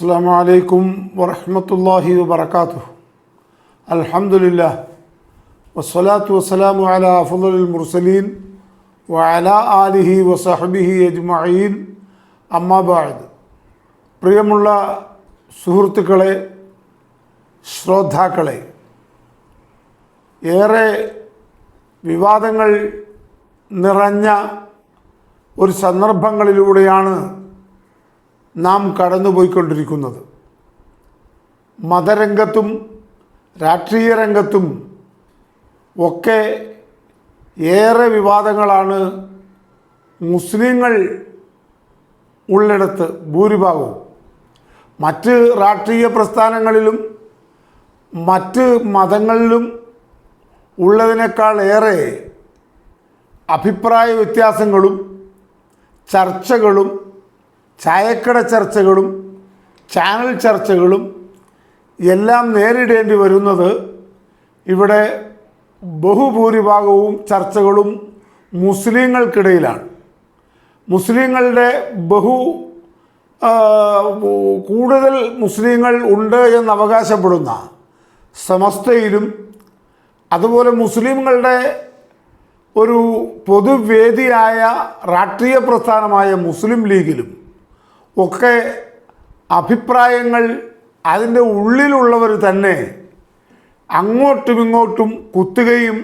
അസ്സാം വലൈക്കും വറഹമത്തല്ലാഹി വബർക്കാത്തു അൽഹമുല്ല വസ്സലാത്തു വസ്സലാമു അല അഫുൽ മുർസലീൻ വഅല ആലിഹി വസഹബിഹി അജ്മഈൻ. അമ്മാബായത് പ്രിയമുള്ള സുഹൃത്തുക്കളെ ശ്രോതാക്കളെ ഏറെ വിവാദങ്ങൾ നിറഞ്ഞ ഒരു സന്ദർഭങ്ങളിലൂടെയാണ് നാം കടന്നുപോയിക്കൊണ്ടിരിക്കുന്നത്. മതരംഗത്തും രാഷ്ട്രീയ രംഗത്തും ഒക്കെ ഏറെ വിവാദങ്ങളാണ് മുസ്ലിങ്ങൾ ഉള്ളിടത്ത് ഭൂരിഭാഗവും. മറ്റ് രാഷ്ട്രീയ പ്രസ്ഥാനങ്ങളിലും മറ്റ് മതങ്ങളിലും ഉള്ളതിനേക്കാൾ ഏറെ അഭിപ്രായ വ്യത്യാസങ്ങളും ചർച്ചകളും ചായക്കട ചർച്ചകളും ചാനൽ ചർച്ചകളും എല്ലാം നേരിടേണ്ടി വരുന്നത് ഇവിടെ ബഹുഭൂരിഭാഗവും ചർച്ചകളും മുസ്ലിങ്ങൾക്കിടയിലാണ്. മുസ്ലിങ്ങളുടെ ബഹു കൂടുതൽ മുസ്ലിങ്ങൾ ഉണ്ട് എന്ന് അവകാശപ്പെടുന്ന സമസ്തയിലും അതുപോലെ മുസ്ലിങ്ങളുടെ ഒരു പൊതുവേദിയായ രാഷ്ട്രീയ പ്രസ്ഥാനമായ മുസ്ലിം ലീഗിലും ഒക്കെ അഭിപ്രായങ്ങൾ അതിന്റെ ഉള്ളിലുള്ളവർ തന്നെ അങ്ങോട്ടും ഇങ്ങോട്ടും കുത്തുകയും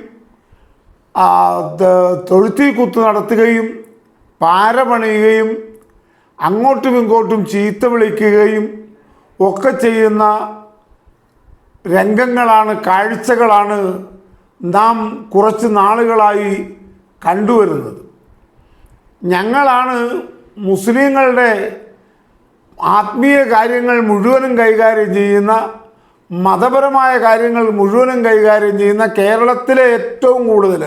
തൊഴുത്തി കുത്ത് നടത്തുകയും പാര പണിയുകയും അങ്ങോട്ടും ഇങ്ങോട്ടും ചീത്ത വിളിക്കുകയും ഒക്കെ ചെയ്യുന്ന രംഗങ്ങളാണ് കാഴ്ചകളാണ് നാം കുറച്ച് നാളുകളായി കണ്ടുവരുന്നത്. ഞങ്ങളാണ് മുസ്ലിങ്ങളുടെ ആത്മീയ കാര്യങ്ങൾ മുഴുവനും കൈകാര്യം ചെയ്യുന്ന മതപരമായ കാര്യങ്ങൾ മുഴുവനും കൈകാര്യം ചെയ്യുന്ന കേരളത്തിലെ ഏറ്റവും കൂടുതൽ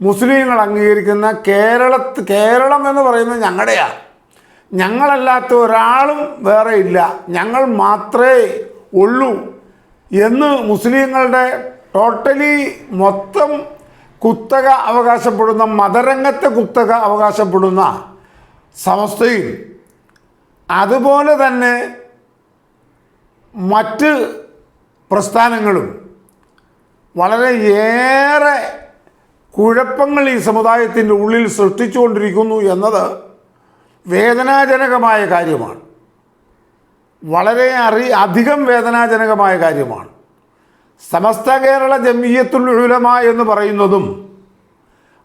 മുസ്ലിങ്ങൾ അംഗീകരിക്കുന്ന കേരള കേരളം എന്ന് പറയുന്നത് ഞങ്ങളുടെയാണ് ഞങ്ങളല്ലാത്ത ഒരാളും വേറെ ഇല്ല. ഞങ്ങൾ മാത്രമേ ഉള്ളൂ എന്ന് മുസ്ലിങ്ങളുടെ ടോട്ടലി മൊത്തം കുത്തക അവകാശപ്പെടുന്ന മതരംഗത്തെ കുത്തക അവകാശപ്പെടുന്ന സമസ്തയും അതുപോലെ തന്നെ മറ്റ് പ്രസ്ഥാനങ്ങളും വളരെ ഏറെ കുഴപ്പങ്ങൾ ഈ സമുദായത്തിന്റെ ഉള്ളിൽ സൃഷ്ടിച്ചുകൊണ്ടിരിക്കുന്നു എന്നത് വേദനാജനകമായ കാര്യമാണ്. വളരെ അറി അധികം വേദനാജനകമായ കാര്യമാണ്. സമസ്ത കേരള ജമീയത്തുൽ ഉലമ എന്ന് പറയുന്നതും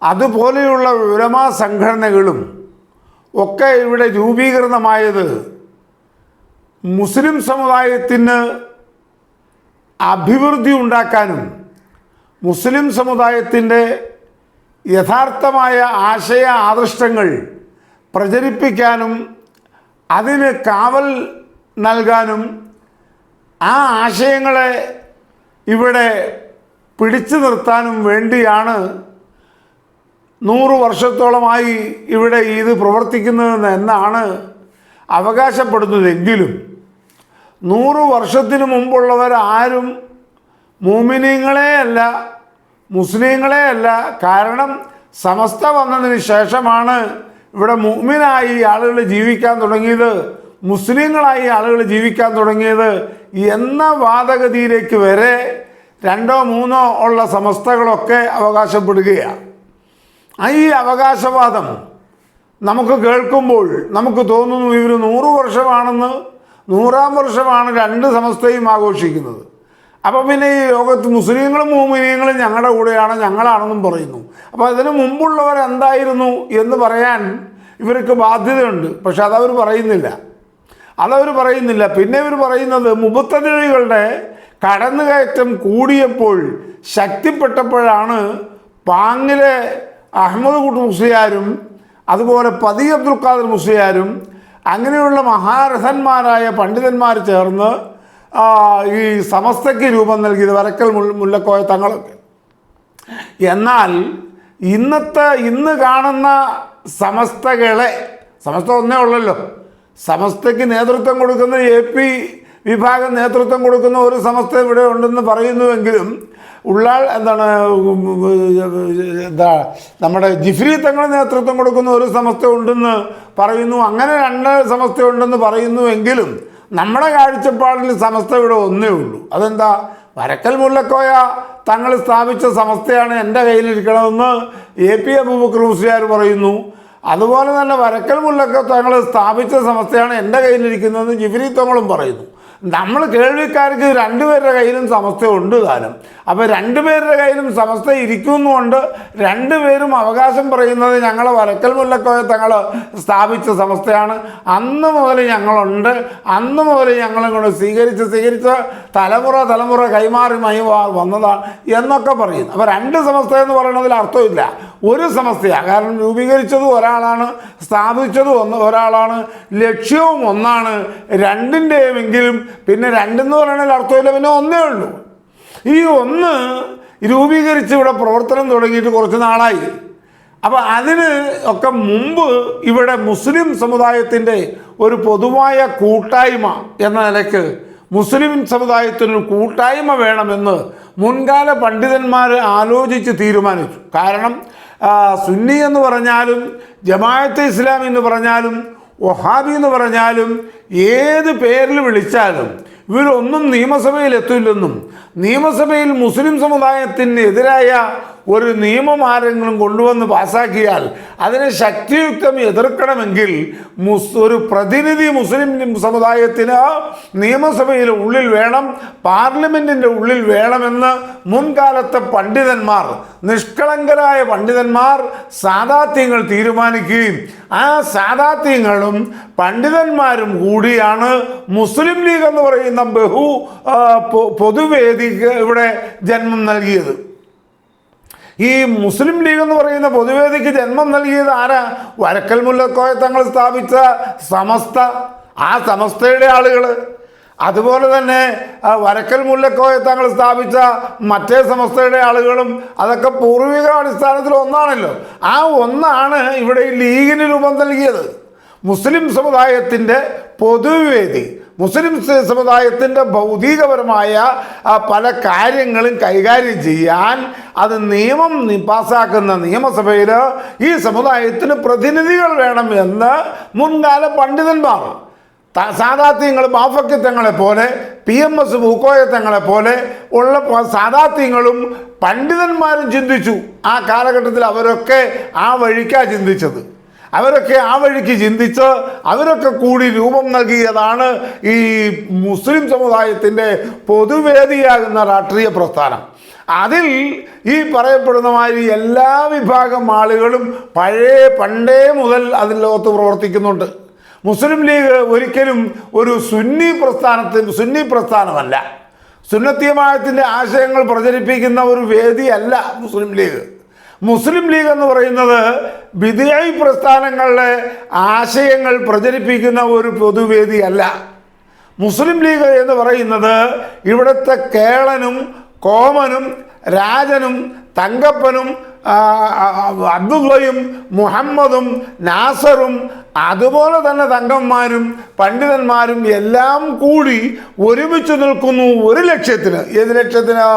അതുപോലെയുള്ള ഉലമാ സംഘടനകളും ഒക്കെ ഇവിടെ രൂപീകൃതമായത് മുസ്ലിം സമുദായത്തിന് അഭിവൃദ്ധി ഉണ്ടാക്കാനും മുസ്ലിം സമുദായത്തിന്റെ യഥാർത്ഥമായ ആശയ ആദർശങ്ങൾ പ്രചരിപ്പിക്കാനും അതിന് കാവൽ നൽകാനും ആ ആശയങ്ങളെ ഇവിടെ പിടിച്ചു നിർത്താനും വേണ്ടിയാണ് നൂറ് വർഷത്തോളമായി ഇവിടെ ഇത് പ്രവർത്തിക്കുന്നതെന്ന് എന്നാണ് അവകാശപ്പെടുന്നതെങ്കിലും നൂറ് വർഷത്തിന് മുമ്പുള്ളവരാരും ആരും മുസ്ലിങ്ങളെയല്ല കാരണം സമസ്ത വന്നതിന് ശേഷമാണ് ഇവിടെ മുഅ്മിനായി ആളുകൾ ജീവിക്കാൻ തുടങ്ങിയത് മുസ്ലിങ്ങളായി ആളുകൾ ജീവിക്കാൻ തുടങ്ങിയത് എന്ന വാദഗതിയിലേക്ക് വരെ രണ്ടോ മൂന്നോ ഉള്ള സമസ്തകളൊക്കെ അവകാശപ്പെടുകയാണ്. ഈ അവകാശവാദം നമുക്ക് കേൾക്കുമ്പോൾ നമുക്ക് തോന്നുന്നു ഇവർ നൂറ് വർഷമാണെന്ന് നൂറാം വർഷമാണ് രണ്ട് സമസ്തയും ആഘോഷിക്കുന്നത്. അപ്പം പിന്നെ ഈ ലോകത്ത് മുസ്ലിങ്ങളും മോമിനിയങ്ങളും ഞങ്ങളുടെ കൂടെയാണ് ഞങ്ങളാണെന്നും പറയുന്നു. അപ്പോൾ അതിന് മുമ്പുള്ളവർ എന്തായിരുന്നു എന്ന് പറയാൻ ഇവർക്ക് ബാധ്യതയുണ്ട്. പക്ഷെ അതവർ പറയുന്നില്ല. അതവർ പറയുന്നില്ല. പിന്നെ ഇവർ പറയുന്നത് മുപ്പത്തതിഴികളുടെ കടന്നുകയറ്റം കൂടിയപ്പോൾ ശക്തിപ്പെട്ടപ്പോഴാണ് പാങ്ങിലെ അഹമ്മദ് കുട്ട് മുസ്ലിയാരും അതുപോലെ പതി അബ്ദുൽ ഖാദർ മുസ്ലിയാരും അങ്ങനെയുള്ള മഹാരഥന്മാരായ പണ്ഡിതന്മാർ ചേർന്ന് ഈ സമസ്തയ്ക്ക് രൂപം നൽകിയത് വരക്കൽ മുല്ലക്കോയ തങ്ങളൊക്കെ. എന്നാൽ ഇന്നത്തെ ഇന്ന് കാണുന്ന സമസ്തകളെ സമസ്ത ഒന്നേ ഉള്ളല്ലോ സമസ്തയ്ക്ക് നേതൃത്വം കൊടുക്കുന്ന എ പി വിഭാഗം നേതൃത്വം കൊടുക്കുന്ന ഒരു സമസ്ത ഇവിടെ ഉണ്ടെന്ന് പറയുന്നുവെങ്കിലും ഉള്ളാൾ എന്താണ് എന്താ നമ്മുടെ ജിഫ്രി തങ്ങൾ നേതൃത്വം കൊടുക്കുന്ന ഒരു സമസ്ത ഉണ്ടെന്ന് പറയുന്നു. അങ്ങനെ രണ്ട് സമസ്ത ഉണ്ടെന്ന് പറയുന്നുവെങ്കിലും നമ്മുടെ കാഴ്ചപ്പാടിൽ സമസ്ത ഇവിടെ ഒന്നേ ഉള്ളൂ. അതെന്താ? വരക്കൽ മുല്ലക്കോയ തങ്ങൾ സ്ഥാപിച്ച സമസ്തയാണ് എന്റെ കയ്യിലിരിക്കണമെന്ന് എ പി അബൂബക്കർ പറയുന്നു. അതുപോലെ തന്നെ വരക്കൽ മുല്ലക്ക തങ്ങൾ സ്ഥാപിച്ച സമസ്തയാണ് എന്റെ കയ്യിലിരിക്കുന്നതെന്ന് ജിഫിരി തങ്ങളും പറയുന്നു. നമ്മൾ കേൾവിക്കാർക്ക് രണ്ടുപേരുടെ കയ്യിലും സമസ്ത ഉണ്ട് താനും. അപ്പോൾ രണ്ടുപേരുടെ കയ്യിലും സമസ്ത ഇരിക്കുന്നുകൊണ്ട് രണ്ടുപേരും അവകാശം പറയുന്നത് ഞങ്ങൾ വരക്കൽ മുല്ലക്കോയ തങ്ങൾ സ്ഥാപിച്ച സമസ്തയാണ്. അന്ന് മുതൽ ഞങ്ങളുണ്ട്. അന്ന് മുതൽ ഞങ്ങളും കൊണ്ട് സ്വീകരിച്ച് സ്വീകരിച്ച് തലമുറ തലമുറ കൈമാറി മൈ വന്നതാണ് എന്നൊക്കെ പറയുന്നു. അപ്പോൾ രണ്ട് സമസ്ത എന്ന് പറയുന്നതിൽ അർത്ഥമില്ല. ഒരു സമസ്തയാണ് കാരണം രൂപീകരിച്ചതും ഒരാളാണ് സ്ഥാപിച്ചതും ഒന്ന് ഒരാളാണ് ലക്ഷ്യവും ഒന്നാണ്. രണ്ടിന്റെയുമെങ്കിലും പിന്നെ രണ്ടെന്ന് പറയണതിൽ അർത്ഥമില്ല പിന്നെ ഒന്നേ ഉള്ളൂ. ഈ ഒന്ന് രൂപീകരിച്ച് ഇവിടെ പ്രവർത്തനം തുടങ്ങിയിട്ട് കുറച്ച് നാളായി. അപ്പോൾ അതിന് ഒക്കെ മുമ്പ് ഇവിടെ മുസ്ലിം സമുദായത്തിന്റെ ഒരു പൊതുവായ കൂട്ടായ്മ എന്ന നിലയ്ക്ക് മുസ്ലിം സമുദായത്തിനൊരു കൂട്ടായ്മ വേണമെന്ന് മുൻകാല പണ്ഡിതന്മാർ ആലോചിച്ച് തീരുമാനിച്ചു. കാരണം സുന്നി എന്ന് പറഞ്ഞാലും ജമാഅത്തെ ഇസ്ലാം എന്ന് പറഞ്ഞാലും ഒഹാബി എന്ന് പറഞ്ഞാലും ഏത് പേരിൽ വിളിച്ചാലും ഇവരൊന്നും നിയമസഭയിൽ എത്തില്ലെന്നും നിയമസഭയിൽ മുസ്ലിം സമുദായത്തിന് സമുദായത്തിനെതിരായ ഒരു നിയമം ആരെങ്കിലും കൊണ്ടുവന്ന് പാസ്സാക്കിയാൽ അതിനെ ശക്തിയുക്തം എതിർക്കണമെങ്കിൽ മുസ് ഒരു പ്രതിനിധി മുസ്ലിം സമുദായത്തിന് നിയമസഭയിലെ ഉള്ളിൽ വേണം പാർലമെന്റിന്റെ ഉള്ളിൽ വേണമെന്ന് മുൻകാലത്തെ പണ്ഡിതന്മാർ നിഷ്കളങ്കരായ പണ്ഡിതന്മാർ സാദാത്യങ്ങൾ തീരുമാനിക്കുകയും ആ സാദാത്യങ്ങളും പണ്ഡിതന്മാരും കൂടിയാണ് മുസ്ലിം ലീഗ് എന്ന് പറയുന്ന ബഹു പൊതുവേദി ഇവിടെ ജന്മം നൽകിയത്. ഈ മുസ്ലിം ലീഗ് എന്ന് പറയുന്ന പൊതുവേദിക്ക് ജന്മം നൽകിയത് ആരാ? വരക്കൽ മുല്ലക്കോയ തങ്ങൾ സ്ഥാപിച്ച സമസ്ത ആ സമസ്തയുടെ ആളുകൾ അതുപോലെ തന്നെ വരക്കൽ മുല്ലക്കോയ തങ്ങൾ സ്ഥാപിച്ച മറ്റേ സമസ്തയുടെ ആളുകളും അതൊക്കെ പൂർവിക അടിസ്ഥാനത്തിൽ ഒന്നാണല്ലോ. ആ ഒന്നാണ് ഇവിടെ ഈ ലീഗിന് രൂപം നൽകിയത്. മുസ്ലിം സമുദായത്തിന്റെ പൊതുവേദി. മുസ്ലിം സമുദായത്തിന്റെ ഭൗതികപരമായ പല കാര്യങ്ങളും കൈകാര്യം ചെയ്യാൻ അത് നിയമം പാസ്സാക്കുന്ന നിയമസഭയിൽ ഈ സമുദായത്തിന് പ്രതിനിധികൾ വേണം എന്ന് മുൻകാല പണ്ഡിതന്മാർ സാദാത്യങ്ങൾ ബാഫക്കത്തങ്ങളെ പോലെ പി എം എസ് പൂക്കോയത്തങ്ങളെ പോലെ ഉള്ള സാധാത്യങ്ങളും പണ്ഡിതന്മാരും ചിന്തിച്ചു. ആ കാലഘട്ടത്തിൽ അവരൊക്കെ ആ വഴിക്കാണ് ചിന്തിച്ചത്. അവരൊക്കെ ആ വഴിക്ക് ചിന്തിച്ച് അവരൊക്കെ കൂടി രൂപം നൽകിയതാണ് ഈ മുസ്ലിം സമുദായത്തിന്റെ പൊതുവേദിയാകുന്ന രാഷ്ട്രീയ പ്രസ്ഥാനം. അതിൽ ഈ പറയപ്പെടുന്ന മാതിരി എല്ലാ വിഭാഗം ആളുകളും പഴയ പണ്ടേ മുതൽ അതിൽ ലോകത്ത് പ്രവർത്തിക്കുന്നുണ്ട്. മുസ്ലിം ലീഗ് ഒരിക്കലും ഒരു സുന്നി പ്രസ്ഥാനത്തിന് സുന്നി പ്രസ്ഥാനമല്ല. സുന്നത്തിയമായത്തിന്റെ ആശയങ്ങൾ പ്രചരിപ്പിക്കുന്ന ഒരു വേദിയല്ല മുസ്ലിം ലീഗ്. മുസ്ലിം ലീഗ് എന്ന് പറയുന്നത് വിധിയായി പ്രസ്ഥാനങ്ങളുടെ ആശയങ്ങൾ പ്രചരിപ്പിക്കുന്ന ഒരു പൊതുവേദിയല്ല. മുസ്ലിം ലീഗ് എന്ന് പറയുന്നത് ഇവിടുത്തെ കേളനും കോമനും രാജനും തങ്കപ്പനും അബ്ദുള്ളയും മുഹമ്മദും നാസറും അതുപോലെ തന്നെ തങ്കന്മാരും പണ്ഡിതന്മാരും എല്ലാം കൂടി ഒരുമിച്ച് നിൽക്കുന്നു ഒരു ലക്ഷ്യത്തിന്. ഏത് ലക്ഷ്യത്തിന്?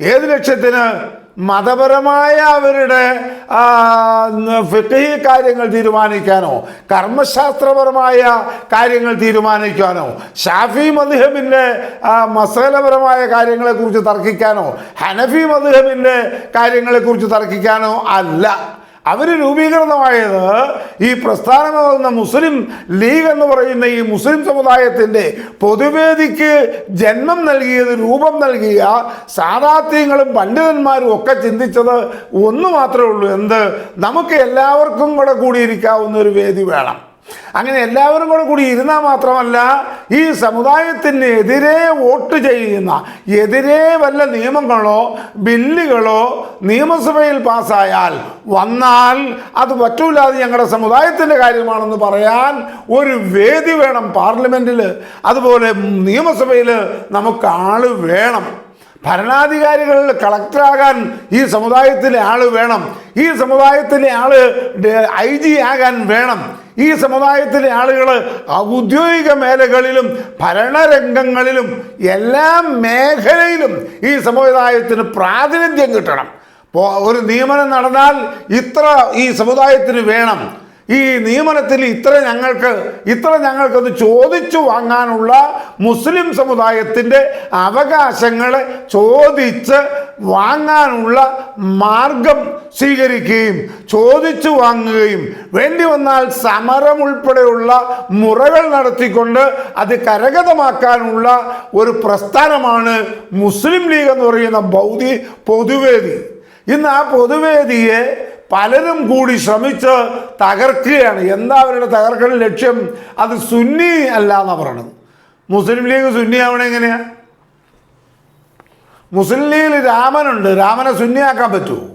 ഏത് ലക്ഷ്യത്തിന്? മതപരമായ അവരുടെ ആ, കാര്യങ്ങൾ തീരുമാനിക്കാനോ കർമ്മശാസ്ത്രപരമായ കാര്യങ്ങൾ തീരുമാനിക്കാനോ ഷാഫി മദ്ഹബിന്റെ മസാലപരമായ കാര്യങ്ങളെക്കുറിച്ച് തർക്കിക്കാനോ ഹനഫി മദ്ഹബിന്റെ കാര്യങ്ങളെക്കുറിച്ച് തർക്കിക്കാനോ അല്ല. അവർ രൂപീകൃതമായത് ഈ പ്രസ്ഥാനമാകുന്ന മുസ്ലിം ലീഗ് എന്ന് പറയുന്ന ഈ മുസ്ലിം സമുദായത്തിന്റെ പൊതുവേദിക്ക് ജന്മം നൽകിയത് രൂപം നൽകിയ സാധാത്യങ്ങളും പണ്ഡിതന്മാരും ഒക്കെ ചിന്തിച്ചത് ഒന്ന് മാത്രമേ ഉള്ളൂ. എന്ത്? നമുക്ക് എല്ലാവർക്കും കൂടെ കൂടിയിരിക്കാവുന്ന ഒരു വേദി വേണം. അങ്ങനെ എല്ലാവരും കൂടെ കൂടി ഇരുന്നാൽ മാത്രമല്ല ഈ സമുദായത്തിനെതിരെ വോട്ട് ചെയ്യുന്ന എതിരെ വല്ല നിയമങ്ങളോ ബില്ലുകളോ നിയമസഭയിൽ പാസ്സായാൽ വന്നാൽ അത് പറ്റൂലാതെ ഞങ്ങളുടെ സമുദായത്തിന്റെ കാര്യമാണെന്ന് പറയാൻ ഒരു വേദി വേണം പാർലമെന്റിൽ. അതുപോലെ നിയമസഭയിൽ നമുക്ക് ആൾ വേണം. ഭരണാധികാരികളിൽ കളക്ടറാകാൻ ഈ സമുദായത്തിലെ ആൾ വേണം. ഈ സമുദായത്തിലെ ആൾ ഐ ജി ആകാൻ വേണം. ഈ സമുദായത്തിലെ ആളുകൾ ഔദ്യോഗിക മേഖലകളിലും ഭരണരംഗങ്ങളിലും എല്ലാ മേഖലയിലും ഈ സമുദായത്തിന് പ്രാതിനിധ്യം കിട്ടണം. ഒരു നിയമനം നടന്നാൽ ഇത്ര ഈ സമുദായത്തിന് വേണം. ഈ നിയമനത്തിൽ ഇത്ര ഞങ്ങൾക്ക് ഇത്ര ഞങ്ങൾക്കത് ചോദിച്ചു വാങ്ങാനുള്ള മുസ്ലിം സമുദായത്തിന്റെ അവകാശങ്ങളെ ചോദിച്ച് വാങ്ങാനുള്ള മാർഗം സ്വീകരിക്കുകയും ചോദിച്ചു വാങ്ങുകയും വേണ്ടി വന്നാൽ സമരം ഉൾപ്പെടെയുള്ള മുറകൾ നടത്തിക്കൊണ്ട് അത് കരഗതമാക്കാനുള്ള ഒരു പ്രസ്ഥാനമാണ് മുസ്ലിം ലീഗ് എന്ന് പറയുന്ന ബൗദ്ധി പൊതുവേദി. ഇന്ന് ആ പൊതുവേദിയെ പലരും കൂടി ശ്രമിച്ച് തകർക്കുകയാണ്. എന്താ അവരുടെ തകർക്കൽ ലക്ഷ്യം? അത് സുന്നി അല്ല എന്നാണ് പറയണത്. മുസ്ലിം ലീഗ് സുന്നി എങ്ങനെയാ? മുസ്ലിം ലീഗിൽ രാമനുണ്ട്. രാമനെ സുന്നിയാക്കാൻ പറ്റുമോ?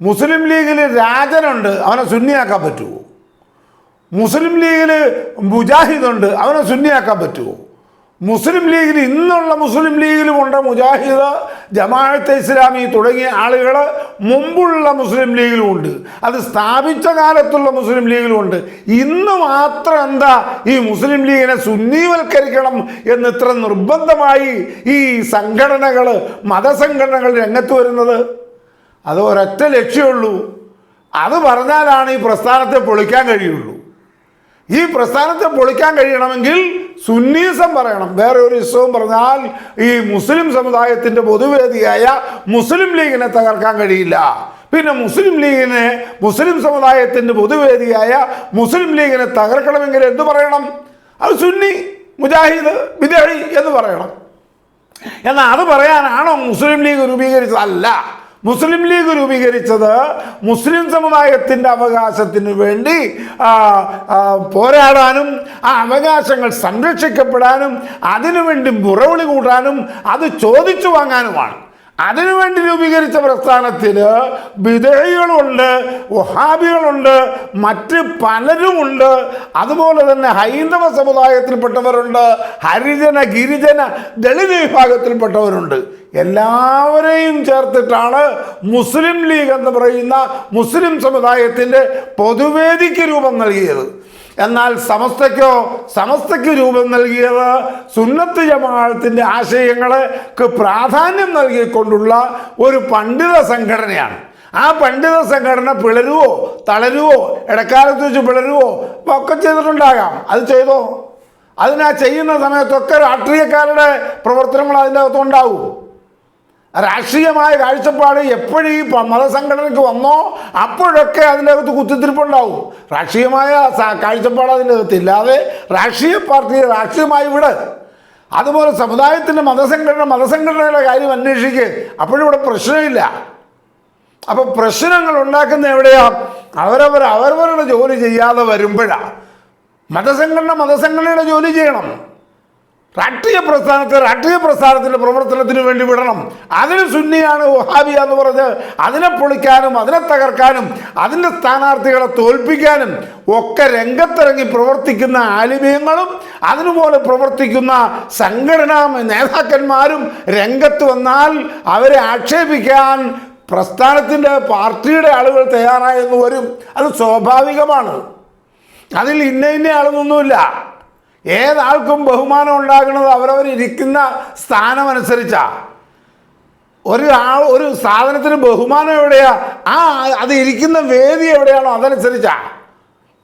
മുസ്ലിം ലീഗിൽ രാജനുണ്ട്. അവനെ സുന്നിയാക്കാൻ പറ്റുമോ? മുസ്ലിം ലീഗിൽ മുജാഹിദുണ്ട് അവനെ സുന്നിയാക്കാൻ പറ്റുമോ? മുസ്ലിം ലീഗിൽ ഇന്നുള്ള മുസ്ലിം ലീഗിലുമുണ്ട് മുജാഹിദ് ജമാഅത്ത് ഇസ്ലാമി തുടങ്ങിയ ആളുകൾ മുമ്പുള്ള മുസ്ലിം ലീഗിലുമുണ്ട്. അത് സ്ഥാപിച്ച കാലത്തുള്ള മുസ്ലിം ലീഗിലുമുണ്ട്. ഇന്ന് മാത്രം എന്താ ഈ മുസ്ലിം ലീഗിനെ സുന്നീവൽക്കരിക്കണം എന്ന് ഇത്ര നിർബന്ധമായി ഈ സംഘടനകൾ മതസംഘടനകൾ രംഗത്ത് വരുന്നത്? അത് ഒരൊറ്റ ലക്ഷ്യമുള്ളൂ അത് പറഞ്ഞാലാണ് ഈ പ്രസ്ഥാനത്തെ പൊളിക്കാൻ കഴിയുള്ളൂ. ഈ പ്രസ്ഥാനത്തെ പൊളിക്കാൻ കഴിയണമെങ്കിൽ സുന്നീസം പറയണം. വേറെ ഒരു ഇസ്വം പറഞ്ഞാൽ ഈ മുസ്ലിം സമുദായത്തിന്റെ പൊതുവേദിയായ മുസ്ലിം ലീഗിനെ തകർക്കാൻ കഴിയില്ല. പിന്നെ മുസ്ലിം ലീഗിനെ മുസ്ലിം സമുദായത്തിന്റെ പൊതുവേദിയായ മുസ്ലിം ലീഗിനെ തകർക്കണമെങ്കിൽ എന്ത് പറയണം? അത് സുന്നി മുജാഹിദ് വിദേഹി എന്ന് പറയണം. എന്നാൽ അത് പറയാനാണോ മുസ്ലിം ലീഗ് രൂപീകരിച്ചതല്ല? മുസ്ലിം ലീഗ് രൂപീകരിച്ചത് മുസ്ലിം സമുദായത്തിന്റെ അവകാശത്തിന് വേണ്ടി പോരാടാനും ആ അവകാശങ്ങൾ സംരക്ഷിക്കപ്പെടാനും അതിനുവേണ്ടി മുറവിളി കൂട്ടാനും അത് ചോദിച്ചു വാങ്ങാനുമാണ്. അതിനുവേണ്ടി രൂപീകരിച്ച പ്രസ്ഥാനത്തിൽ വിധേയികളുണ്ട് വഹാബികളുണ്ട് മറ്റ് പലരുമുണ്ട്. അതുപോലെ തന്നെ ഹൈന്ദവ സമുദായത്തിൽപ്പെട്ടവരുണ്ട് ഹരിജന ഗിരിജന ദളിത് വിഭാഗത്തിൽപ്പെട്ടവരുണ്ട്. എല്ലാവരെയും ചേർത്തിട്ടാണ് മുസ്ലിം ലീഗ് എന്ന് പറയുന്ന മുസ്ലിം സമുദായത്തിന്റെ പൊതുവേദിക്ക് രൂപം നൽകിയത്. എന്നാൽ സമസ്തയ്ക്കോ സമസ്തയ്ക്ക് രൂപം നൽകിയത് സുന്നത്ത് ജമാഅത്തിന്റെ ആശയങ്ങൾക്ക് പ്രാധാന്യം നൽകിക്കൊണ്ടുള്ള ഒരു പണ്ഡിത സംഘടനയാണ്. ആ പണ്ഡിത സംഘടന പിളരുവോ തളരുവോ ഇടക്കാലത്ത് വെച്ച് പിളരുവോ ഒക്കെ ചെയ്തിട്ടുണ്ടാകാം. അത് ചെയ്തോ? അതിനാ ചെയ്യുന്ന സമയത്തൊക്കെ രാഷ്ട്രീയക്കാരുടെ പ്രവർത്തനങ്ങൾ അതിന്റെ അകത്തുണ്ടാവും. രാഷ്ട്രീയമായ കാഴ്ചപ്പാട് എപ്പോഴും ഈ മതസംഘടനയ്ക്ക് വന്നോ അപ്പോഴൊക്കെ അതിനകത്ത് കുത്തിത്തിരിപ്പുണ്ടാവും. രാഷ്ട്രീയമായ കാഴ്ചപ്പാട് അതിന്റെ അകത്ത് ഇല്ലാതെ രാഷ്ട്രീയ പാർട്ടി രാഷ്ട്രീയമായി ഇവിടെ അതുപോലെ സമുദായത്തിന്റെ മതസംഘടന മതസംഘടനയുടെ കാര്യം അന്വേഷിക്കുക അപ്പോഴും ഇവിടെ പ്രശ്നമില്ല. അപ്പോൾ പ്രശ്നങ്ങൾ ഉണ്ടാക്കുന്ന എവിടെയാ? അവരവർ അവരവരുടെ ജോലി ചെയ്യാതെ വരുമ്പോഴാണ് മതസംഘടന മതസംഘടനയുടെ ജോലി ചെയ്യണം. രാഷ്ട്രീയ പ്രസ്ഥാനത്തെ രാഷ്ട്രീയ പ്രസ്ഥാനത്തിന്റെ പ്രവർത്തനത്തിന് വേണ്ടി വിടണം. അതിന് സുന്നിയാണ് വഹാബിയ എന്ന് പറഞ്ഞ് അതിനെ പൊളിക്കാനും അതിനെ തകർക്കാനും അതിന്റെ സ്ഥാനാർത്ഥികളെ തോൽപ്പിക്കാനും ഒക്കെ രംഗത്തിറങ്ങി പ്രവർത്തിക്കുന്ന ആലിമീയങ്ങളും അതിനുപോലെ പ്രവർത്തിക്കുന്ന സംഘടനാ നേതാക്കന്മാരും രംഗത്ത് വന്നാൽ അവരെ ആക്ഷേപിക്കാൻ പ്രസ്ഥാനത്തിന്റെ പാർട്ടിയുടെ ആളുകൾ തയ്യാറായെന്ന് വരും. അത് സ്വാഭാവികമാണ്. അതിൽ ഇന്ന ഇന്ന ആളെന്നൊന്നുമില്ല ഏതാൾക്കും ബഹുമാനം ഉണ്ടാകുന്നത് അവരവരിയ്ക്കുന്ന സ്ഥാനമനുസരിച്ചാ. ഒരാൾ ഒരു സാധനത്തിന് ബഹുമാനം എവിടെയാ? ആ അത് ഇരിക്കുന്ന വേദി എവിടെയാണോ അതനുസരിച്ചാ.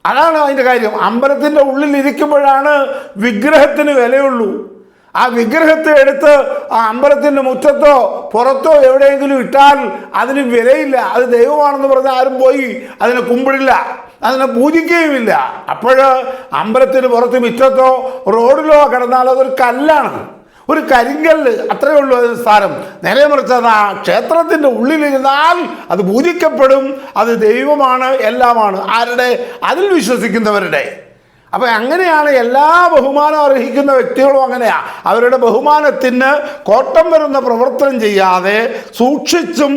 അതാണ് അതിന്റെ കാര്യം. അമ്പലത്തിന്റെ ഉള്ളിൽ ഇരിക്കുമ്പോഴാണ് വിഗ്രഹത്തിന് വിലയുള്ളൂ. ആ വിഗ്രഹത്തെ എടുത്ത് ആ അമ്പലത്തിന്റെ മുറ്റത്തോ പുറത്തോ എവിടെയെങ്കിലും ഇട്ടാൽ അതിന് വിലയില്ല. അത് ദൈവമാണെന്ന് പറഞ്ഞാൽ ആരും പോയി അതിനെ കുമ്പിടില്ല. അതിനെ പൂജിക്കുകയുമില്ല. അപ്പോൾ അമ്പലത്തിന് പുറത്ത് മുറ്റത്തോ റോഡിലോ കിടന്നാൽ അതൊരു കല്ലാണ്. ഒരു കരിങ്കല്ല്. അത്രയേ ഉള്ളൂ അതിന് സ്ഥാനം. നേരെ മറിച്ച് ആ ക്ഷേത്രത്തിന്റെ ഉള്ളിലിരുന്നാൽ അത് പൂജിക്കപ്പെടും. അത് ദൈവമാണ് എല്ലാമാണ്. ആരുടെ? അതിൽ വിശ്വസിക്കുന്നവരുടെ. അപ്പം അങ്ങനെയാണ് എല്ലാ ബഹുമാനം അർഹിക്കുന്ന വ്യക്തികളും അങ്ങനെയാ. അവരുടെ ബഹുമാനത്തിന് കോട്ടം വരുന്ന പ്രവർത്തനം ചെയ്യാതെ സൂക്ഷിച്ചും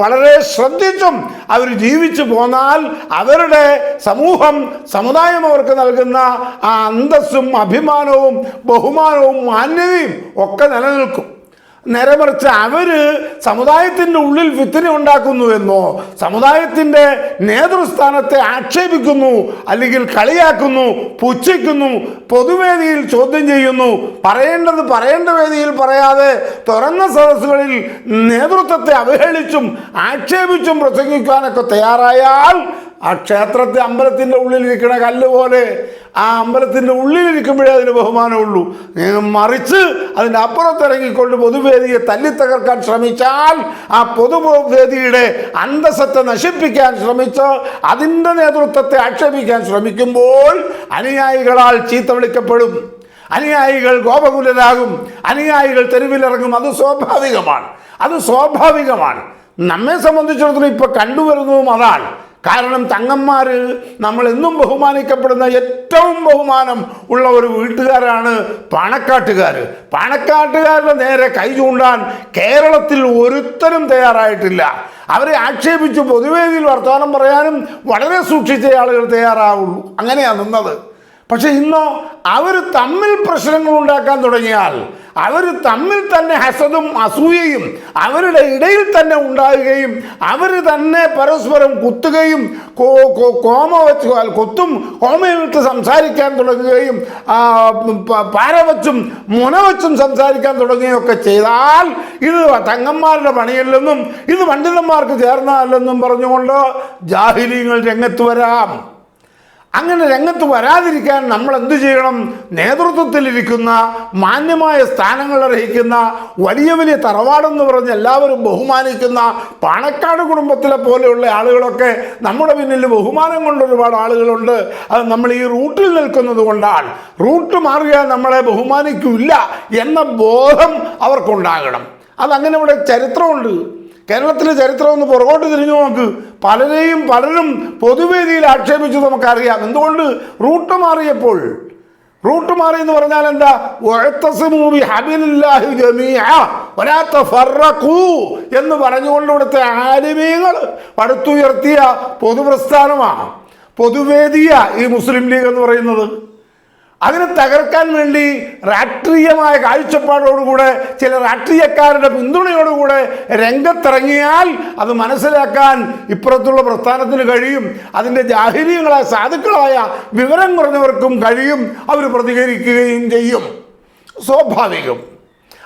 വളരെ ശ്രദ്ധിച്ചും അവർ ജീവിച്ചു പോന്നാൽ അവരുടെ സമൂഹം സമുദായം അവർക്ക് നൽകുന്ന ആ അന്തസ്സും അഭിമാനവും ബഹുമാനവും മാന്യതയും ഒക്കെ നിലനിൽക്കും. നേരെ മറിച്ച് അവർ സമുദായത്തിന്റെ ഉള്ളിൽ ഫിത്തിന ഉണ്ടാക്കുന്നുവെന്നോ സമുദായത്തിന്റെ നേതൃസ്ഥാനത്തെ ആക്ഷേപിക്കുന്നു അല്ലെങ്കിൽ കളിയാക്കുന്നു പുച്ഛിക്കുന്നു പൊതുവേദിയിൽ ചോദ്യം ചെയ്യുന്നു പറയേണ്ടത് പറയേണ്ട വേദിയിൽ പറയാതെ തുറന്ന സദസ്സുകളിൽ നേതൃത്വത്തെ അവഹേളിച്ചും ആക്ഷേപിച്ചും പ്രസംഗിക്കാനൊക്കെ തയ്യാറായാൽ ആ ക്ഷേത്രത്തെ അമ്പലത്തിന്റെ ഉള്ളിലിരിക്കണ കല്ല് പോലെ ആ അമ്പലത്തിന്റെ ഉള്ളിലിരിക്കുമ്പോഴേ അതിന് ബഹുമാനമുള്ളൂ. മറിച്ച് അതിന്റെ അപ്പുറത്തിറങ്ങിക്കൊണ്ട് പൊതുവേദിയെ തല്ലിത്തകർക്കാൻ ശ്രമിച്ചാൽ ആ പൊതുവേദിയുടെ അന്തസ്സത്തെ നശിപ്പിക്കാൻ ശ്രമിച്ച് അതിന്റെ നേതൃത്വത്തെ ആക്ഷേപിക്കാൻ ശ്രമിക്കുമ്പോൾ അനുയായികളാൽ ചീത്ത വിളിക്കപ്പെടും. അനുയായികൾ ഗോപകുലരാകും അനുയായികൾ തെരുവിലിറങ്ങും. അത് സ്വാഭാവികമാണ്. അത് സ്വാഭാവികമാണ്. നമ്മെ സംബന്ധിച്ചിടത്തോളം ഇപ്പോൾ കണ്ടുവരുന്നതും അതാണ്. കാരണം തങ്ങന്മാർ നമ്മൾ എന്നും ബഹുമാനിക്കപ്പെടുന്ന ഏറ്റവും ബഹുമാനം ഉള്ള ഒരു വീട്ടുകാരാണ് പാണക്കാട്ടുകാർ പാണക്കാട്ടുകാരുടെ നേരെ കൈ ചൂണ്ടാൻ കേരളത്തിൽ ഒരുത്തരും തയ്യാറായിട്ടില്ല. അവരെ ആക്ഷേപിച്ച് പൊതുവേദിയിൽ വർത്തമാനം പറയാനും വളരെ സൂക്ഷിച്ച ആളുകൾ തയ്യാറാവുള്ളൂ. അങ്ങനെയാണ് നിന്നത്. പക്ഷെ ഇന്നോ അവർ തമ്മിൽ പ്രശ്നങ്ങൾ ഉണ്ടാക്കാൻ തുടങ്ങിയാൽ അവർ തമ്മിൽ തന്നെ ഹസതും അസൂയയും അവരുടെ ഇടയിൽ തന്നെ ഉണ്ടാകുകയും അവർ തന്നെ പരസ്പരം കുത്തുകയും കോമ വെച്ച് കൊത്തും കോമയിട്ട് സംസാരിക്കാൻ തുടങ്ങുകയും പാര വച്ചും മുന വച്ചും സംസാരിക്കാൻ തുടങ്ങുകയൊക്കെ ചെയ്താൽ ഇത് തങ്ങന്മാരുടെ പണിയല്ലെന്നും ഇത് പണ്ഡിതന്മാർക്ക് ചേർന്നതല്ലെന്നും പറഞ്ഞുകൊണ്ട് ജാഹിലീങ്ങൾ രംഗത്ത് വരാം. അങ്ങനെ രംഗത്ത് വരാതിരിക്കാൻ നമ്മൾ എന്തു ചെയ്യണം? നേതൃത്വത്തിലിരിക്കുന്ന മാന്യമായ സ്ഥാനങ്ങൾ അർഹിക്കുന്ന വലിയ വലിയ തറവാടെന്ന് പറഞ്ഞ് എല്ലാവരും ബഹുമാനിക്കുന്ന പാണക്കാട് കുടുംബത്തിലെ പോലെയുള്ള ആളുകളൊക്കെ നമ്മുടെ പിന്നിൽ ബഹുമാനം കൊണ്ട് ഒരുപാട് ആളുകളുണ്ട്. അത് നമ്മൾ ഈ റൂട്ടിൽ നിൽക്കുന്നത് കൊണ്ടാണ് റൂട്ട് മാറിയാൽ നമ്മളെ ബഹുമാനിക്കില്ല എന്ന ബോധം അവർക്കുണ്ടാകണം. അതങ്ങനെ ഇവിടെ ചരിത്രമുണ്ട്. കേരളത്തിലെ ചരിത്രം ഒന്ന് പുറകോട്ട് തിരിഞ്ഞു നോക്ക്. പലരെയും പലരും പൊതുവേദിയിൽ ആക്ഷേപിച്ചു നമുക്കറിയാം. എന്തുകൊണ്ട്? റൂട്ട് മാറിയപ്പോൾ. റൂട്ട് മാറി എന്ന് പറഞ്ഞാൽ എന്താ? എന്ന് പറഞ്ഞുകൊണ്ട് ഇവിടുത്തെ ആലിമീങ്ങൾ പടുത്തുയർത്തിയ പൊതുപ്രസ്ഥാനമാണ് പൊതുവേദിയ ഈ മുസ്ലിം ലീഗ് എന്ന് പറയുന്നത്. അതിനെ തകർക്കാൻ വേണ്ടി രാഷ്ട്രീയമായ കാഴ്ചപ്പാടോടുകൂടെ ചില രാഷ്ട്രീയക്കാരുടെ പിന്തുണയോടുകൂടെ രംഗത്തിറങ്ങിയാൽ അത് മനസ്സിലാക്കാൻ ഇപ്പുറത്തുള്ള പ്രസ്ഥാനത്തിന് കഴിയും. അതിന്റെ ജാഹിര്യങ്ങളായ സാധുക്കളായ വിവരം കുറഞ്ഞവർക്കും കഴിയും. അവർ പ്രതികരിക്കുകയും ചെയ്യും. സ്വാഭാവികം.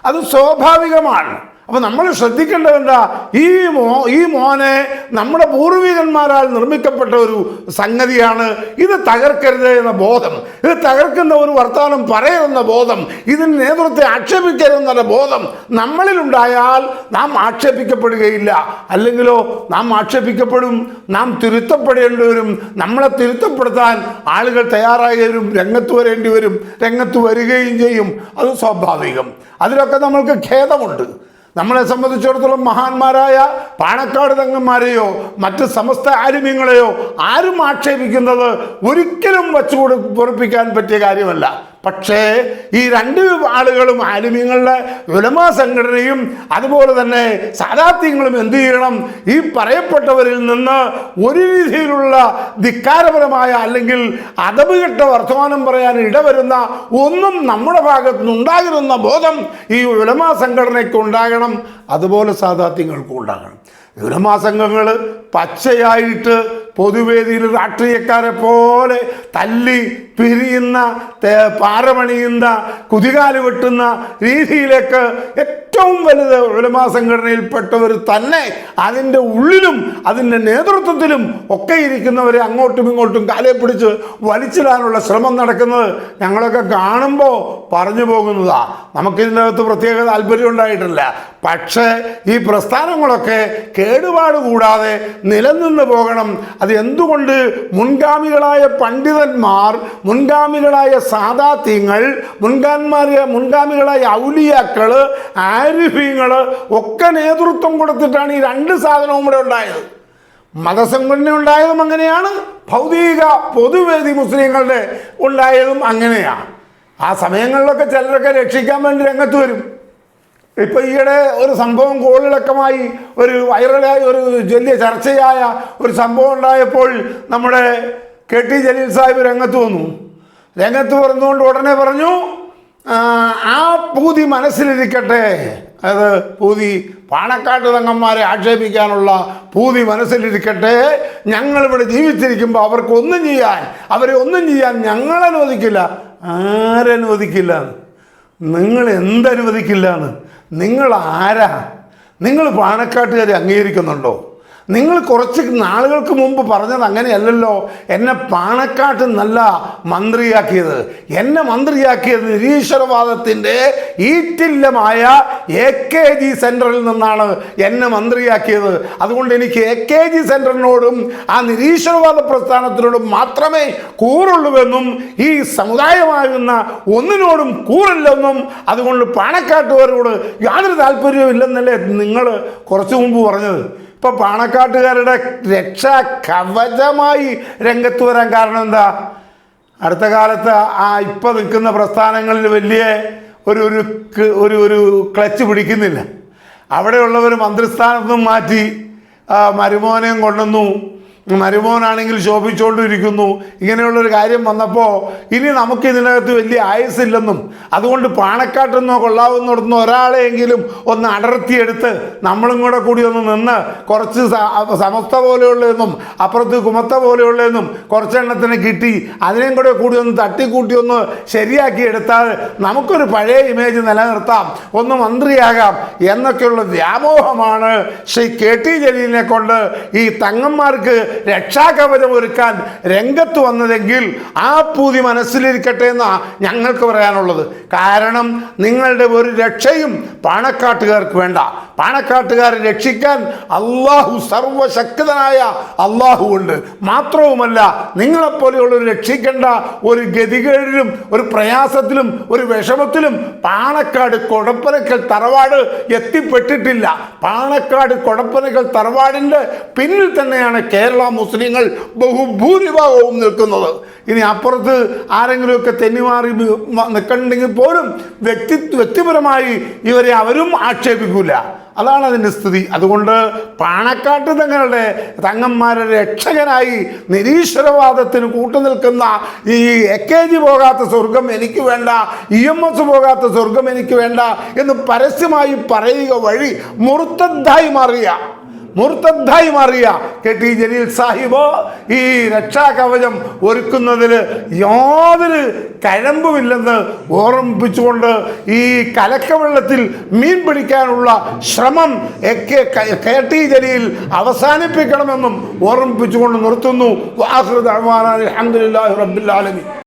അത് സ്വാഭാവികമാണ്. അപ്പൊ നമ്മൾ ശ്രദ്ധിക്കേണ്ടത് എന്താ ഈ മോ ഈ മോനെ നമ്മുടെ പൂർവികന്മാരാൽ നിർമ്മിക്കപ്പെട്ട ഒരു സംഗതിയാണ് ഇത് തകർക്കരുത് എന്ന ബോധം. ഇത് തകർക്കുന്ന ഒരു വർത്തമാനം പറയരുതെന്ന ബോധം. ഇതിന് നേതൃത്വത്തെ ആക്ഷേപിക്കരുതെന്ന ബോധം നമ്മളിലുണ്ടായാൽ നാം ആക്ഷേപിക്കപ്പെടുകയില്ല. അല്ലെങ്കിലോ നാം ആക്ഷേപിക്കപ്പെടും നാം തിരുത്തപ്പെടേണ്ടി വരും. നമ്മളെ തിരുത്തപ്പെടുത്താൻ ആളുകൾ തയ്യാറായി വരും രംഗത്ത് വരേണ്ടി വരും രംഗത്ത് വരികയും ചെയ്യും. അത് സ്വാഭാവികം. അതിലൊക്കെ നമ്മൾക്ക് ഖേദമുണ്ട്. നമ്മളെ സംബന്ധിച്ചിടത്തോളം മഹാന്മാരായ പാണക്കാട് തങ്ങന്മാരെയോ മറ്റ് സമസ്ത ആരുമ്യങ്ങളെയോ ആരും ആക്ഷേപിക്കുന്നത് ഒരിക്കലും വച്ചുകൊടു പൊറപ്പിക്കാൻ പറ്റിയ കാര്യമല്ല. പക്ഷേ ഈ രണ്ട് ആളുകളും ആലിമ്യങ്ങളുടെ ഉലമാ സംഘടനയും അതുപോലെ തന്നെ സാധാത്യങ്ങളും എന്ത് ചെയ്യണം? ഈ പറയപ്പെട്ടവരിൽ നിന്ന് ഒരു രീതിയിലുള്ള ധിക്കാരപരമായ അല്ലെങ്കിൽ അതപുകെട്ട വർത്തമാനം പറയാൻ ഇടവരുന്ന ഒന്നും നമ്മുടെ ഭാഗത്തു നിന്നുണ്ടാകരുന്ന ബോധം ഈ ഉലമാ സംഘടനയ്ക്ക് ഉണ്ടാകണം. അതുപോലെ സാധാത്യങ്ങൾക്കും ഉണ്ടാകണം. ഉലമാ സംഘങ്ങൾ പച്ചയായിട്ട് പൊതുവേദിയിൽ രാഷ്ട്രീയക്കാരെ പോലെ തല്ലി പിരിയുന്ന പാറമണിയുന്ന കുതികാൽ വെട്ടുന്ന രീതിയിലേക്ക് ഏറ്റവും വലുത് ഉലമാ സംഘടനയിൽപ്പെട്ടവർ തന്നെ അതിന്റെ ഉള്ളിലും അതിന്റെ നേതൃത്വത്തിലും ഒക്കെ ഇരിക്കുന്നവരെ അങ്ങോട്ടും ഇങ്ങോട്ടും കാലെ പിടിച്ച് വലിച്ചിടാനുള്ള ശ്രമം നടക്കുന്നത് ഞങ്ങളൊക്കെ കാണുമ്പോൾ പറഞ്ഞു പോകുന്നതാ. നമുക്കിതിന്റെ അകത്ത് പ്രത്യേക താല്പര്യം ഉണ്ടായിട്ടില്ല. പക്ഷേ ഈ പ്രസ്ഥാനങ്ങളൊക്കെ കേടുപാട് കൂടാതെ നിലനിന്ന് പോകണം. അത് എന്തുകൊണ്ട് മുൻഗാമികളായ പണ്ഡിതന്മാർ മുൻഗാമികളായ സാദാത്യങ്ങൾ മുൻഗാന്മാരെ മുൻഗാമികളായ ഔലിയാക്കൾ ആരിഫീങ്ങൾ ഒക്കെ നേതൃത്വം കൊടുത്തിട്ടാണ് ഈ രണ്ട് സാധനവും ഇവിടെ ഉണ്ടായത്. മതസംഘടന ഉണ്ടായതും അങ്ങനെയാണ് ഭൗതിക പൊതുവേദി മുസ്ലിങ്ങളുടെ ഉണ്ടായതും അങ്ങനെയാണ്. ആ സമയങ്ങളിലൊക്കെ ചിലരൊക്കെ രക്ഷിക്കാൻ വേണ്ടി രംഗത്ത് വരും. ഇപ്പൊ ഈയിടെ ഒരു സംഭവം കോളിളക്കമായി ഒരു വൈറലായി ഒരു വലിയ ചർച്ചയായ ഒരു സംഭവം ഉണ്ടായപ്പോൾ നമ്മുടെ കെ ടി ജലീൽ സാഹിബ് രംഗത്ത് വന്നു. രംഗത്ത് പറഞ്ഞുകൊണ്ട് ഉടനെ പറഞ്ഞു "ആ, പൂതി മനസ്സിലിരിക്കട്ടെ. അത് പൂതി പാണക്കാട്ട് തങ്ങന്മാരെ ആക്ഷേപിക്കാനുള്ള പൂതി മനസ്സിലിരിക്കട്ടെ. ഞങ്ങളിവിടെ ജീവിച്ചിരിക്കുമ്പോൾ അവർക്ക് ഒന്നും ചെയ്യാൻ അവരെ ഒന്നും ചെയ്യാൻ ഞങ്ങൾ അനുവദിക്കില്ല. ആരനുവദിക്കില്ല? നിങ്ങൾ എന്തനുവദിക്കില്ല എന്ന് നിങ്ങൾ ആരാ? നിങ്ങൾ പാണക്കാട്ടുകാരെ അംഗീകരിക്കുന്നുണ്ടോ? നിങ്ങൾ കുറച്ച് നാളുകൾക്ക് മുമ്പ് പറഞ്ഞത് അങ്ങനെയല്ലല്ലോ. എന്നെ പാണക്കാട്ട് നല്ല മന്ത്രിയാക്കിയത്. എന്നെ മന്ത്രിയാക്കിയത് നിരീശ്വരവാദത്തിന്റെ ഈറ്റില്ലമായ എ കെ ജി സെന്ററിൽ നിന്നാണ് എന്നെ മന്ത്രിയാക്കിയത്. അതുകൊണ്ട് എനിക്ക് എ കെ ജി സെന്ററിനോടും ആ നിരീശ്വരവാദ പ്രസ്ഥാനത്തിനോടും മാത്രമേ കൂറുള്ളൂവെന്നും ഈ സമുദായമാകുന്ന ഒന്നിനോടും കൂറില്ലെന്നും അതുകൊണ്ട് പാണക്കാട്ടുകാരോട് യാതൊരു താല്പര്യവും ഇല്ലെന്നല്ലേ നിങ്ങൾ കുറച്ചു മുമ്പ് പറഞ്ഞത്. ഇപ്പൊ പാണക്കാട്ടുകാരുടെ രക്ഷാ കവചമായി രംഗത്ത് വരാൻ കാരണം എന്താ? അടുത്ത കാലത്ത് ആ ഇപ്പൊ നിൽക്കുന്ന പ്രസ്ഥാനങ്ങളിൽ വലിയ ഒരു ഒരു ഒരു ഒരു ക്ലച്ച് പിടിക്കുന്നില്ല. അവിടെയുള്ളവർ മന്ത്രിസ്ഥാനത്തും മാറ്റി മരുമോനെയും കൊണ്ടുവന്നു. മരുമോനാണെങ്കിൽ ശോഭിച്ചുകൊണ്ടിരിക്കുന്നു. ഇങ്ങനെയുള്ളൊരു കാര്യം വന്നപ്പോൾ ഇനി നമുക്ക് ഇതിനകത്ത് വലിയ ആയുസില്ലെന്നും അതുകൊണ്ട് പാണക്കാട്ടെന്നോ കൊള്ളാവുന്നിടത്തുനിന്നോ ഒരാളെയെങ്കിലും ഒന്ന് അടർത്തിയെടുത്ത് നമ്മളും കൂടെ കൂടി ഒന്ന് നിന്ന് കുറച്ച് സമസ്ത പോലെയുള്ളതെന്നും അപ്പുറത്ത് കുമത്ത പോലെയുള്ളതെന്നും കുറച്ചെണ്ണത്തിന് കിട്ടി അതിനെയും കൂടെ കൂടി ഒന്ന് തട്ടിക്കൂട്ടി ഒന്ന് ശരിയാക്കി എടുത്താൽ നമുക്കൊരു പഴയ ഇമേജ് നിലനിർത്താം. ഒന്ന് മന്ത്രിയാകാം. എന്നൊക്കെയുള്ള വ്യാമോഹമാണ് ശ്രീ കെ ടി ജലീലിനെ കൊണ്ട് ഈ തങ്ങന്മാർക്ക് രക്ഷാകവചം ഒരുക്കാൻ രംഗത്ത് വന്നതെങ്കിൽ ആ പൂതി മനസ്സിലിരിക്കട്ടെ എന്നാ ഞങ്ങൾക്ക് പറയാനുള്ളത്. കാരണം നിങ്ങളുടെ ഒരു രക്ഷയും പാണക്കാട്ടുകാർക്ക് വേണ്ട. പാണക്കാട്ടുകാരെ രക്ഷിക്കാൻ അള്ളാഹു സർവശക്തനായ അള്ളാഹു ഉണ്ട്. മാത്രവുമല്ല നിങ്ങളെപ്പോലെയുള്ള ഒരു രക്ഷിക്കേണ്ട ഒരു ഗതികേടിലും ഒരു പ്രയാസത്തിലും ഒരു വിഷമത്തിലും പാണക്കാട് കൊടപ്പനക്കൽ തറവാട് എത്തിപ്പെട്ടിട്ടില്ല. പാണക്കാട് കൊടപ്പനക്കൽ തറവാടിന്റെ പിന്നിൽ തന്നെയാണ് കേരള മുസ്ലിങ്ങൾ ബഹുഭൂരിഭാഗവും നിൽക്കുന്നത്. ഇനി അപ്പുറത്ത് ആരെങ്കിലുമൊക്കെ തെന്നിമാറി നിൽക്കണമെങ്കിൽ പോലും വ്യക്തി വ്യക്തിപരമായി ഇവരെ അവരും ആക്ഷേപിക്കൂല. അതാണ് അതിന്റെ സ്ഥിതി. അതുകൊണ്ട് പാണക്കാട്ട് തങ്ങളുടെ തങ്ങന്മാരുടെ രക്ഷകനായി നിരീശ്വരവാദത്തിന് കൂട്ടുനിൽക്കുന്ന ഈ എ കെ ജി പോകാത്ത സ്വർഗം എനിക്ക് വേണ്ട ഇ എം എസ് പോകാത്ത സ്വർഗം എനിക്ക് വേണ്ട എന്ന് പരസ്യമായി പറയുക വഴി മുറുത്തദ്ധായി മാറിയ മുർത്തദ്ധായി മാറിയ കെ ടി ജലീൽ സാഹിബോ ഈ രക്ഷാകവചം ഒരുക്കുന്നതിൽ യാതൊരു കഴമ്പുമില്ലെന്ന് ഓർമ്മിപ്പിച്ചുകൊണ്ട് ഈ കലക്കവെള്ളത്തിൽ മീൻ പിടിക്കാനുള്ള ശ്രമം എക്കെ കെ ടി ജലീൽ അവസാനിപ്പിക്കണമെന്നും ഓർമ്മിപ്പിച്ചുകൊണ്ട് നിർത്തുന്നു. അലഹമുല്ലാ റബ്ബുലാലമി